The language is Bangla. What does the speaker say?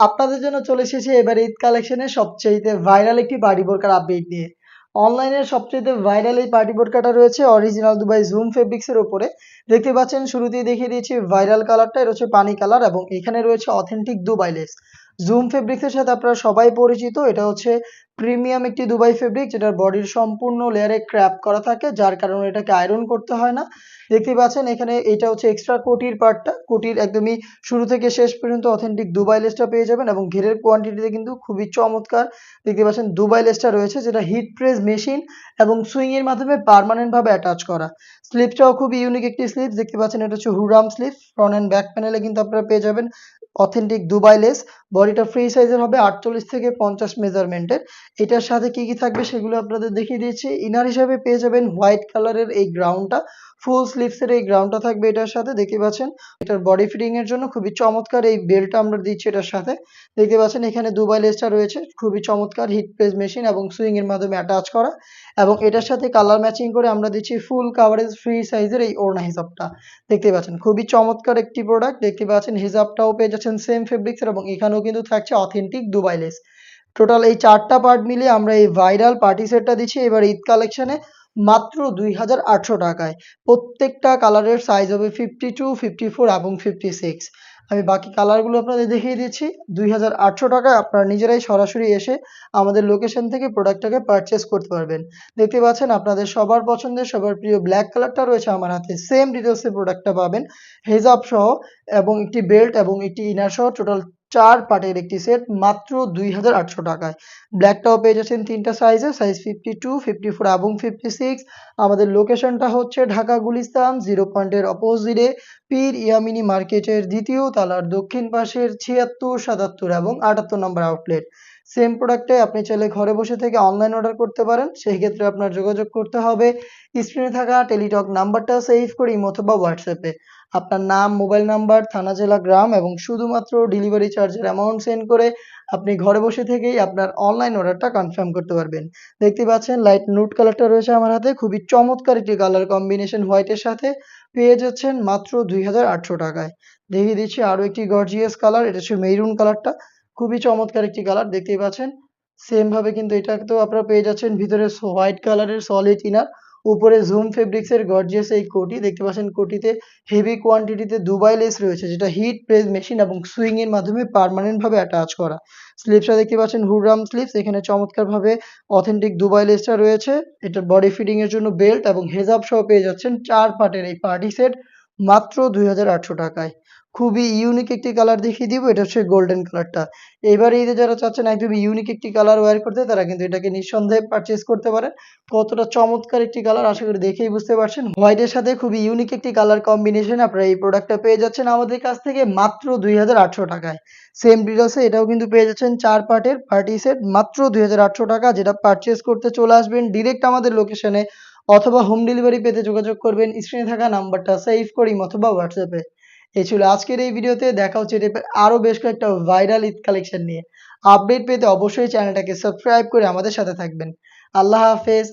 আপনাদের জন্য চলে এসেছে এবার ঈদ কালেকশনের সবচেয়ে ভাইরাল একটি পার্টি বোরকার আপডেট নিয়ে। অনলাইনের সবচেয়ে ভাইরাল এই পার্টি বোরকাটা রয়েছে অরিজিনাল দুবাই জুম ফেব্রিক্সের ওপরে। দেখতে পাচ্ছেন, শুরুতেই দেখিয়ে দিয়েছি ভাইরাল কালারটা এটা হচ্ছে পানি কালার এবং এখানে রয়েছে অথেন্টিক দুবাই লেস জুম ফেব্রিক্সের সাথে আপনারা সবাই পরিচিত। এটা হচ্ছে প্রিমিয়াম একটি দুবাই ফেব্রিক যেটার বডির সম্পূর্ণ লেয়ারে ক্র্যাপ করা থাকে, যার কারণে এটাকে আয়রন করতে হয় না। দেখতে পাচ্ছেন, এখানে এটা হচ্ছে এক্সট্রা কোটির পার্টটা কোটির একদমই শুরু থেকে শেষ পর্যন্ত অথেন্টিক দুবাই লেসটা পেয়ে যাবেন এবং ঘেরের কোয়ান্টিটিতে কিন্তু খুবই চমৎকার। দেখতে পাচ্ছেন দুবাই লেসটা রয়েছে, যেটা হিট প্রেস মেশিন এবং সুইং এর মাধ্যমে পার্মানেন্ট ভাবে অ্যাটাচ করা। স্লিপটাও খুবই ইউনিক একটি স্লিপ দেখতে পাচ্ছেন, এটা হচ্ছে হুরাম স্লিপ ফ্রন্ট অ্যান্ড ব্যাক প্যানেলে কিন্তু আপনারা পেয়ে যাবেন। অথেন্টিক দুবাই লেস বডিটা ফ্রি সাইজের হবে, আটচল্লিশ থেকে পঞ্চাশ মেজারমেন্টের এটার সাথে কি কি থাকবে সেগুলো আপনাদের দেখিয়ে দিয়েছি। ইনার হিসাবে পেয়ে যাবেন হোয়াইট কালারের এই গ্রাউন্ডটা ফুল স্লিভসের এই গ্রাউন্ডটা থাকবে এটার সাথে, দেখতে পাচ্ছেন? এটার বডি ফিটিং এর জন্য খুবই চমৎকার এই বেল্টটা আমরা দিচ্ছি এটার সাথে। দেখতে পাচ্ছেন, এখানে দুবাই লেসটা রয়েছে, খুবই চমৎকার হিট প্রেস মেশিন এবং সুইং এর মাধ্যমে অ্যাটাচ করা। এবং এটার সাথে কালার ম্যাচিং করে আমরা দিচ্ছি ফুল কাভারেজ ফ্রি সাইজের এই ওড়না হিসাবটা। দেখতে পাচ্ছেন, খুবই চমৎকার একটি প্রোডাক্ট দেখতে পাচ্ছেন, হিসাবটাও পেয়ে যাচ্ছেন সেম ফেব্রিক্সের এবং এখানেও কিন্তু থাকছে অথেন্টিক দুবাই লেস টোটাল এই চারটা পার্ট মিলিয়ে আমরা এই ভাইরাল পার্টি সেটটা দিচ্ছি। এবার ঈদ কালেকশনে মাত্র দুই হাজার আটশো টাকায়। প্রত্যেকটা কালারের সাইজ হবে ফিফটি টু ফিফটি ফোর এবং ফিফটি সিক্স আমি বাকি কালারগুলো আপনাদের দেখিয়ে দিচ্ছি। দুই হাজার আটশো টাকায় আপনারা নিজেরাই সরাসরি এসে আমাদের লোকেশন থেকে প্রোডাক্টটাকে পারচেস করতে পারবেন। দেখতে পাচ্ছেন, আপনাদের সবার পছন্দের, সবার প্রিয় ব্ল্যাক কালারটা রয়েছে আমার হাতে। সেম ডিটেলসে প্রোডাক্টটা পাবেন। হেজাব সহ এবং একটি বেল্ট এবং একটি ইনার সহ টোটাল চার পার্টের একটি সেট মাত্র দুই হাজার আটশো টাকায়। ব্ল্যাকটাও পেয়ে যাচ্ছেন তিনটা সাইজে size fifty two fifty four এবং ফিফটি সিক্স আমাদের লোকেশনটা হচ্ছে ঢাকা গুলিস্তান জিরো পয়েন্টের অপোজিটে পীর ইয়ামিনী মার্কেটের দ্বিতীয় তালার দক্ষিণ পাশের ছিয়াত্তর, সাতাত্তর এবং আটাত্তর নম্বর আউটলেট সেম প্রোডাক্টে আপনি চাইলে ঘরে বসে থেকে অনলাইন অর্ডার করতে পারেন। সেই ক্ষেত্রে আপনার যোগাযোগ করতে হবে। স্ক্রিনে থাকা টেলিটক নাম্বারটা সেভ করে ইমো অথবা হোয়াটসঅ্যাপে আপনার নাম মোবাইল নাম্বার থানা, জেলা, গ্রাম এবং শুধুমাত্র ডেলিভারি চার্জের অ্যামাউন্ট সেন্ড করে আপনি ঘরে বসে থেকেই আপনার অনলাইন অর্ডারটা কনফার্ম করতে পারবেন। দেখতে পাচ্ছেন লাইট নুট কালারটা রয়েছে আমার হাতে। খুবই চমৎকার একটি কালার কম্বিনেশন হোয়াইটের সাথে। পেয়ে যাচ্ছেন মাত্র দুই হাজার আটশো টাকায়। দেখিয়ে দিচ্ছি আরও একটি গর্জিয়াস কালার এটা হচ্ছে মেরুন কালারটা খুবই চমৎকার একটি কালার দেখতেই পাচ্ছেন? সেম ভাবে কিন্তু তো আপনারা পেয়ে যাচ্ছেন ভিতরে হোয়াইট কালারের সলিড ইনার উপরে জুম ফেব্রিক্স এর গর্জিয়াস এই কোটি, দেখতে পাচ্ছেন কোটিতে হেভি কোয়ান্টিটিতে দুবাই লেস রয়েছে, যেটা হিট প্রেস মেশিন এবং সুইং এর মাধ্যমে পার্মানেন্ট ভাবে অ্যাটাচ করা। স্লিপসটা দেখতে পাচ্ছেন হুডরাম স্লিপস এখানে চমৎকার ভাবে অথেন্টিক দুবাই লেসটা রয়েছে। এটা বডি ফিটিং এর জন্য বেল্ট এবং হেজাব সহ পেয়ে যাচ্ছেন চার পার্টের এই পার্টি সেট মাত্র দুই হাজার আটশো টাকায়। খুবই ইউনিক একটি কালার দেখিয়ে দিব, এটা হচ্ছে গোল্ডেন কালারটা এবারে ঈদে যারা চাচ্ছেন একদম ইউনিক একটি কালার ওয়্যার করতে, তারা কিন্তু এটাকে নিঃসন্দেহে পারচেস করতে পারেন। কতটা চমৎকার একটি কালার আশা করি দেখেই বুঝতে পারছেন। হোয়াইটের সাথে খুবই ইউনিক একটি কালার কম্বিনেশন আপনারা এই প্রোডাক্টটা পেয়ে যাচ্ছেন আমাদের কাছ থেকে মাত্র দুই হাজার আটশো টাকায়। সেম ডিটেলসে এটাও কিন্তু পেয়ে যাচ্ছেন চার পার্টের পার্টি সেট মাত্র দুই হাজার আটশো টাকা, যেটা পারচেস করতে চলে আসবেন ডিরেক্ট আমাদের লোকেশনে অথবা হোম ডেলিভারি পেতে যোগাযোগ করবেন। স্ক্রিনে থাকা নাম্বারটা সেভ করি, অথবা হোয়াটসঅ্যাপে এই ছিল আজকের এই ভিডিওতে, দেখা হচ্ছে টাইপের আরও বেশ কয়েকটা ভাইরাল ঈদ কালেকশন নিয়ে। আপডেট পেতে অবশ্যই চ্যানেলটাকে সাবস্ক্রাইব করে আমাদের সাথে থাকবেন। আল্লাহ হাফেজ।